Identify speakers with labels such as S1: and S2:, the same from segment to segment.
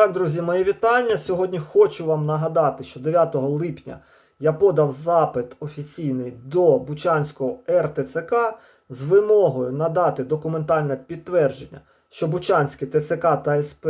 S1: Так, друзі, мої вітання. Сьогодні хочу вам нагадати, що 9 липня я подав запит офіційний до Бучанського РТЦК з вимогою надати документальне підтвердження, що Бучанське ТЦК та СП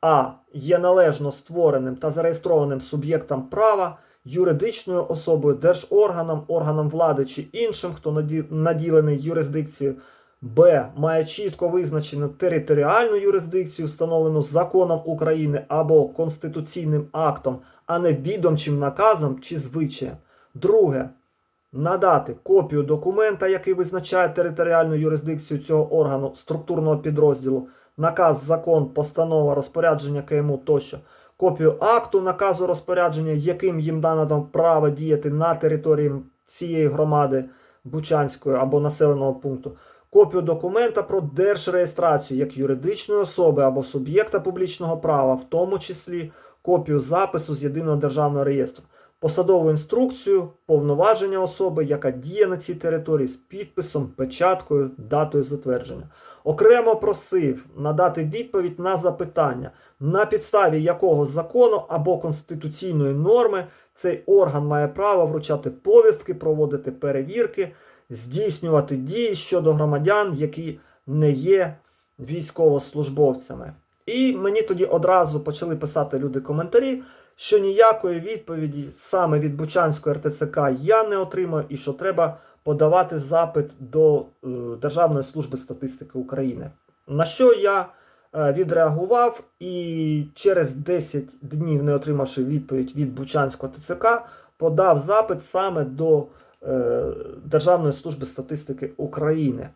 S1: А є належно створеним та зареєстрованим суб'єктом права, юридичною особою, держорганом, органом влади чи іншим, хто наділений юрисдикцією. Б. Має чітко визначену територіальну юрисдикцію, встановлену законом України або конституційним актом, а не відомчим наказом чи звичаєм. Друге. Надати копію документа, який визначає територіальну юрисдикцію цього органу структурного підрозділу, наказ, закон, постанова, розпорядження КМУ тощо, копію акту наказу розпорядження, яким їм дано право діяти на території цієї громади Бучанської або населеного пункту, копію документа про держреєстрацію як юридичної особи або суб'єкта публічного права, в тому числі копію запису з єдиного державного реєстру, посадову інструкцію, повноваження особи, яка діє на цій території з підписом, печаткою, датою затвердження. Окремо просив надати відповідь на запитання, на підставі якого закону або конституційної норми цей орган має право вручати повістки, проводити перевірки, здійснювати дії щодо громадян, які не є військовослужбовцями. І мені тоді одразу почали писати люди коментарі, що ніякої відповіді саме від Бучанського РТЦК я не отримаю, і що треба подавати запит до е, Державної служби статистики України. На що я е, відреагував і через 10 днів, не отримавши відповідь від Бучанського ТЦК, подав запит саме до Державної служби статистики України.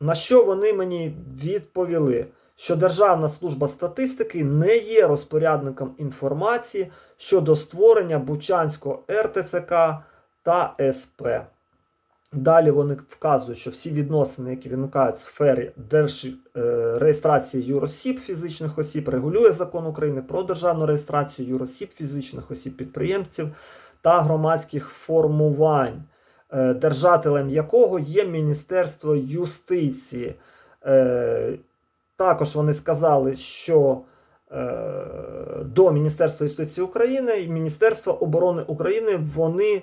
S1: На що вони мені відповіли, що Державна служба статистики не є розпорядником інформації щодо створення Бучанського РТЦК та СП. Далі вони вказують, що всі відносини, які виникають в сфері держреєстрації юросіб фізичних осіб, регулює закон України про державну реєстрацію юросіб фізичних осіб підприємців та громадських формувань, е, держателем якого є Міністерство юстиції. Е, Також вони сказали, що е, до Міністерства юстиції України і Міністерства оборони України вони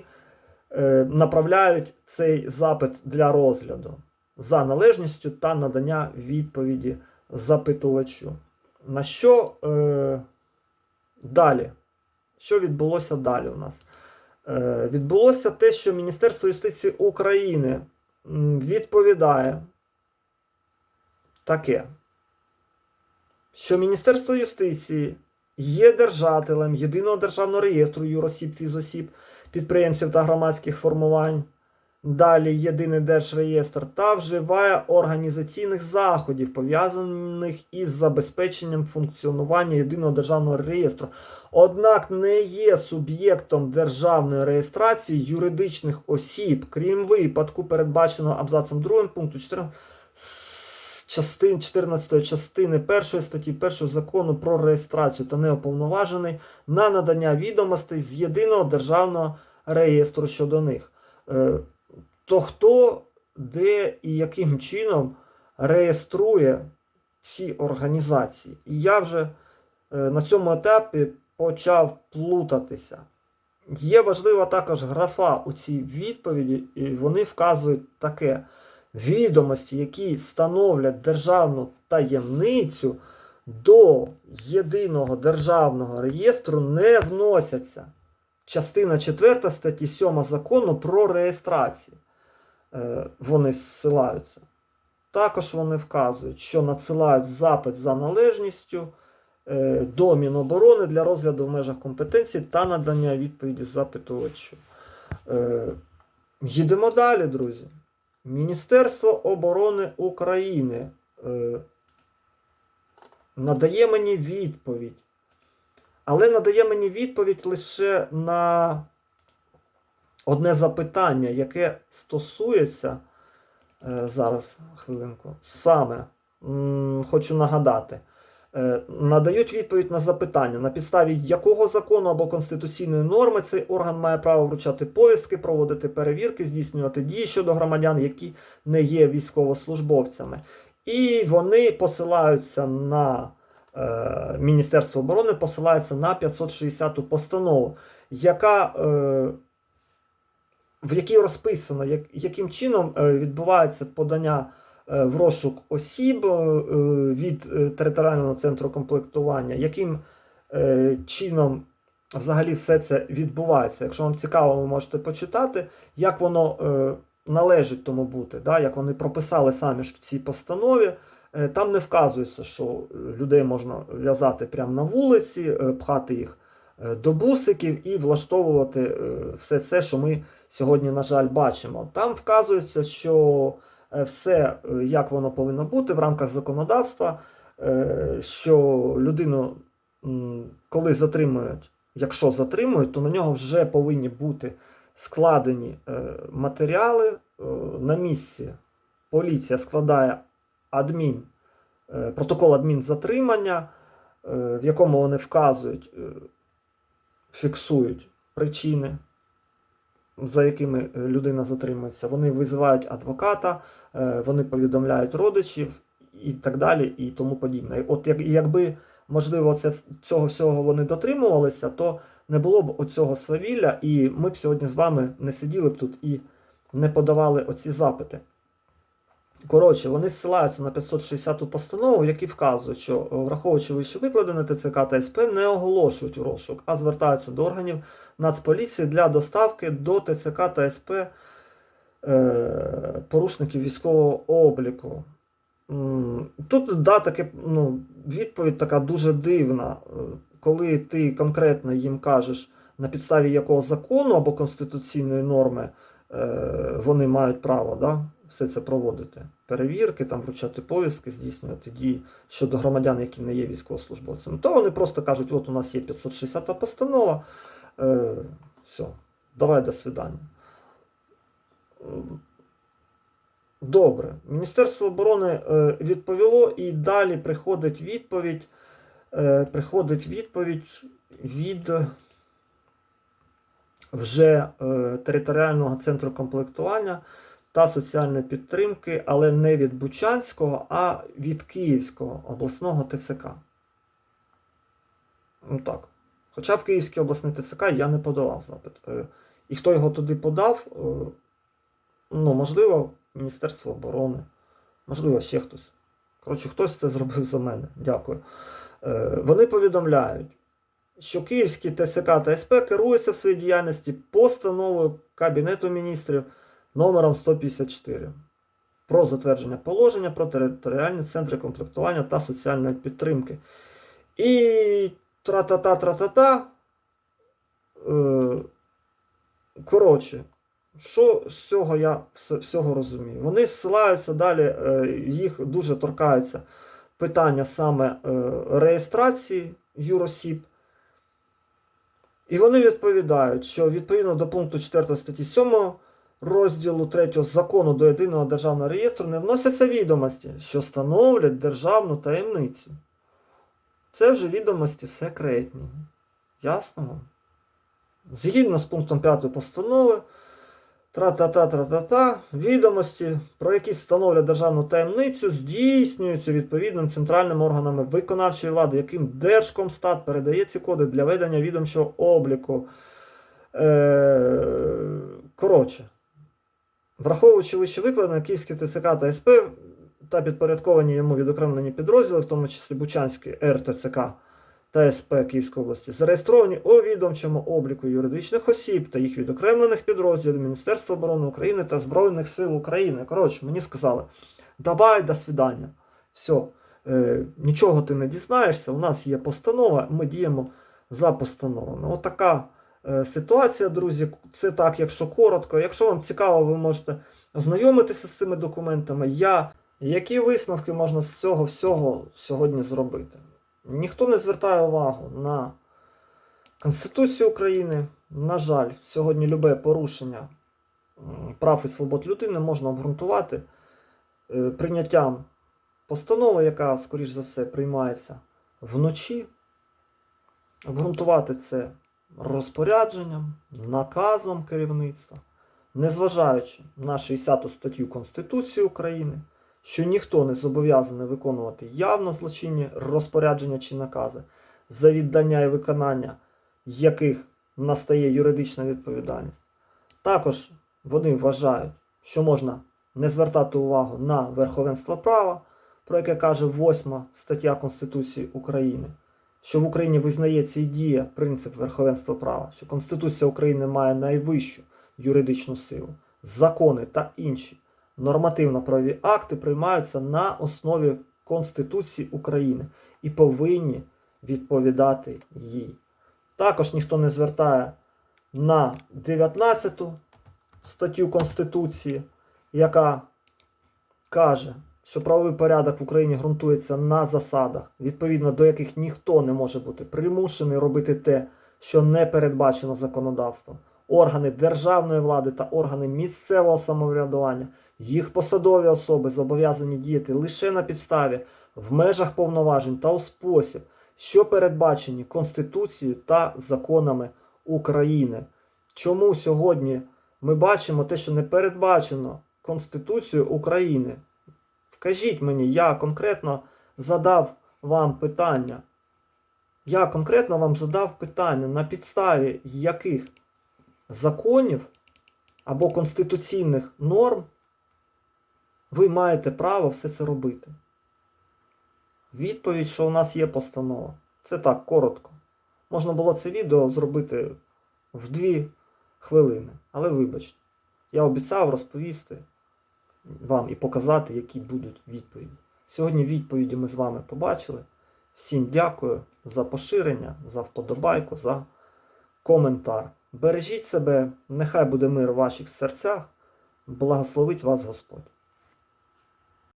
S1: е, направляють цей запит для розгляду за належністю та надання відповіді запитувачу. На що е, далі? Що відбулося далі у нас? Е, відбулося те, що Міністерство юстиції України відповідає таке, що Міністерство юстиції є держателем єдиного державного реєстру юросіб фізосіб, підприємців та громадських формувань. Далі єдиний держреєстр та вживає організаційних заходів, пов'язаних із забезпеченням функціонування єдиного державного реєстру. Однак не є суб'єктом державної реєстрації юридичних осіб, крім випадку, передбаченого абзацом 2 пункту 14 частин 14 частини 1 статті 1 закону про реєстрацію та неуповноважений на надання відомостей з єдиного державного реєстру щодо них. То хто, де і яким чином реєструє ці організації? І я вже е, на цьому етапі почав плутатися. Є важлива також графа у цій відповіді, і вони вказують таке: відомості, які становлять державну таємницю, до єдиного державного реєстру не вносяться. Частина 4 статті 7 закону про реєстрацію. Е, Вони зсилаються. Також вони вказують, що надсилають запит за належністю е, до Міноборони для розгляду в межах компетенції та надання відповіді запитувачу. Е, Їдемо далі, друзі. Міністерство оборони України надає мені відповідь. Але надає мені відповідь лише на одне запитання, яке стосується е, зараз хвилинку. Саме хочу нагадати. Е, надають відповідь на запитання, на підставі якого закону або конституційної норми цей орган має право вручати повістки, проводити перевірки, здійснювати дії щодо громадян, які не є військовослужбовцями. І вони посилаються на е, Міністерство оборони посилається на 560 постанову, яка, е, в якій розписано, як, яким чином е, відбувається подання е, в розшук осіб е, від територіального центру комплектування, яким чином взагалі все це відбувається. Якщо вам цікаво, ви можете почитати, як воно належить тому бути, да? як вони прописали самі ж в цій постанові. Там не вказується, що людей можна в'язати прямо на вулиці, пхати їх до бусиків і влаштовувати е, все це, що ми сьогодні, на жаль, бачимо. Там вказується, що е, все, е, як воно повинно бути в рамках законодавства, е, що людину, коли затримують, якщо затримують, то на нього вже повинні бути складені е, матеріали е, на місці. Поліція складає адмін, е, протокол адмінзатримання, е, в якому вони вказують, е, фіксують причини, за якими е, людина затримується. Вони визивають адвоката, е, вони повідомляють родичів і так далі, і тому подібне. От як, якби, можливо, це, цього всього вони дотримувалися, то не було б оцього свавілля, і ми б сьогодні з вами не сиділи б тут і не подавали оці запити. Коротше, вони зсилаються на 560-ту постанову, які вказують, що е, враховуючи вище викладене ТЦК та СП не оголошують розшук, а звертаються до органів Нацполіції для доставки до ТЦК та СП е, порушників військового обліку. Тут да, таке, ну, відповідь така дуже дивна. Е, Коли ти конкретно їм кажеш, на підставі якого закону або конституційної норми е, вони мають право да, все це проводити. Перевірки, там, вручати повістки, здійснювати дії щодо громадян, які не є військовослужбовцями, то вони просто кажуть, от у нас є 560 постанова, е, все, давай до свидання. Добре, Міністерство оборони е, відповіло і далі приходить відповідь. Е, приходить відповідь від вже е, територіального центру комплектування та соціальної підтримки, але не від Бучанського, а від Київського обласного ТЦК. Ну так. Хоча в Київський обласний ТЦК я не подавав запит. Е, І хто його туди подав, е, ну, можливо, Міністерство оборони, можливо, ще хтось. Коротше, хтось це зробив за мене. Дякую. Е, Вони повідомляють, що Київський ТЦК та СП керуються в своїй діяльності постановою Кабінету міністрів номером 154 про затвердження положення про територіальні центри комплектування та соціальної підтримки. І тра-та-та, тра-та-та. Е, Коротше, що з цього я всього розумію? Вони зсилаються далі, е, їх дуже торкаються питання саме е, реєстрації юросіб. І вони відповідають, що відповідно до пункту 4 статті 7 розділу 3 закону до єдиного державного реєстру не вносяться відомості, що становлять державну таємницю. Це вже відомості секретні. Ясно? Згідно з пунктом 5 постанови, тра-та-та-тра-та-та, відомості, про які становлять державну таємницю, здійснюються відповідним центральними органами виконавчої влади, яким Держкомстат передає ці коди для ведення відомчого обліку. Е, коротше, враховуючи вище викладене, Київський ТЦК та СП та підпорядковані йому відокремлені підрозділи, в тому числі Бучанський РТЦК та СП Київської області, зареєстровані у відомчому обліку юридичних осіб та їх відокремлених підрозділів Міністерства оборони України та Збройних сил України. Коротше, мені сказали, давай, до свидання. Все, е, нічого ти не дізнаєшся, у нас є постанова, ми діємо за постановами. Отака ситуація, друзі. Це так, якщо коротко. Якщо вам цікаво, ви можете ознайомитися з цими документами. Я, які висновки можна з цього всього сьогодні зробити? Ніхто не звертає увагу на Конституцію України. На жаль, сьогодні любе порушення прав і свобод людини можна обґрунтувати е, прийняттям постанови, яка, скоріш за все, приймається вночі. Обґрунтувати це розпорядженням, наказом керівництва, незважаючи на 60 статтю Конституції України, що ніхто не зобов'язаний виконувати явно злочинні розпорядження чи накази, за віддання і виконання яких настає юридична відповідальність. Також вони вважають, що можна не звертати увагу на верховенство права, про яке каже 8 стаття Конституції України, що в Україні визнається і діє принцип верховенства права, що Конституція України має найвищу юридичну силу, закони та інші нормативно-правові акти приймаються на основі Конституції України і повинні відповідати їй. Також ніхто не звертає на 19 статтю Конституції, яка каже, що правовий порядок в Україні ґрунтується на засадах, відповідно до яких ніхто не може бути примушений робити те, що не передбачено законодавством. Органи державної влади та органи місцевого самоврядування, їх посадові особи зобов'язані діяти лише на підставі в межах повноважень та у спосіб, що передбачені Конституцією та законами України. Чому сьогодні ми бачимо те, що не передбачено Конституцією України? Скажіть мені, я конкретно задав вам питання. Я конкретно вам задав питання, на підставі яких законів або конституційних норм ви маєте право все це робити. Відповідь, що у нас є постанова. Це так, коротко. Можна було це відео зробити в дві хвилини. Але вибачте, я обіцяв розповісти вам і показати, які будуть відповіді. Сьогодні відповіді ми з вами побачили. Всім дякую за поширення, за вподобайку, за коментар. Бережіть себе, нехай буде мир у ваших серцях. Благословить вас Господь.